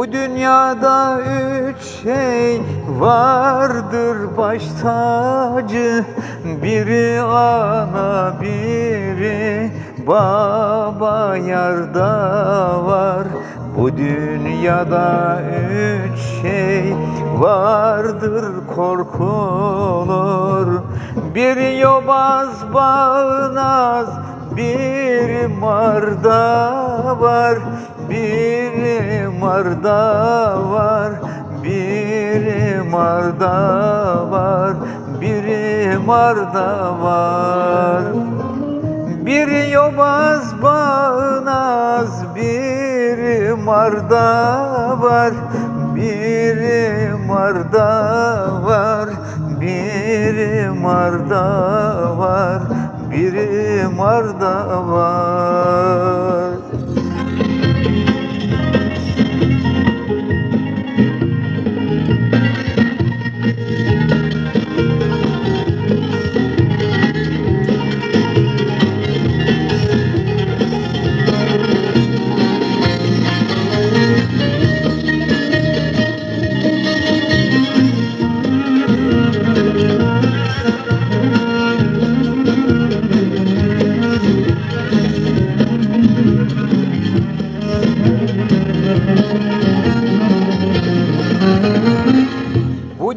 Bu dünyada üç şey vardır baş tacı Biri ana, biri baba yarda var. Bu dünyada üç şey vardır korkulur. Bir yobaz bağnaz, bir marda var bir marda var, bir marda var, bir marda var. Bir yobaz bağnaz, bir marda var, bir marda var, bir marda var, bir marda var.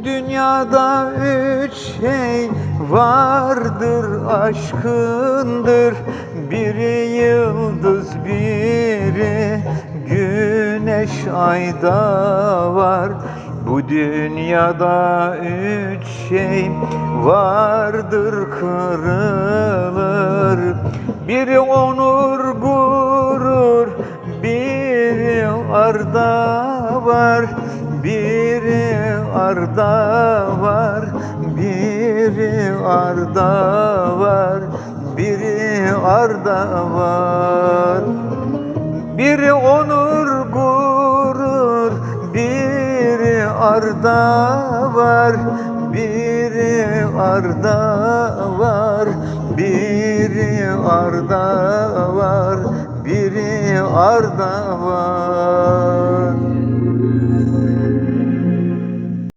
Dünyada üç şey vardır aşkındır. Biri yıldız biri güneş ayda var. Bu dünyada üç şey vardır kırılır. Biri onur gurur biri arda var. Biri arda var, biri arda var, biri arda var. Biri onur gurur, biri arda var, biri arda var, biri arda var, biri arda var.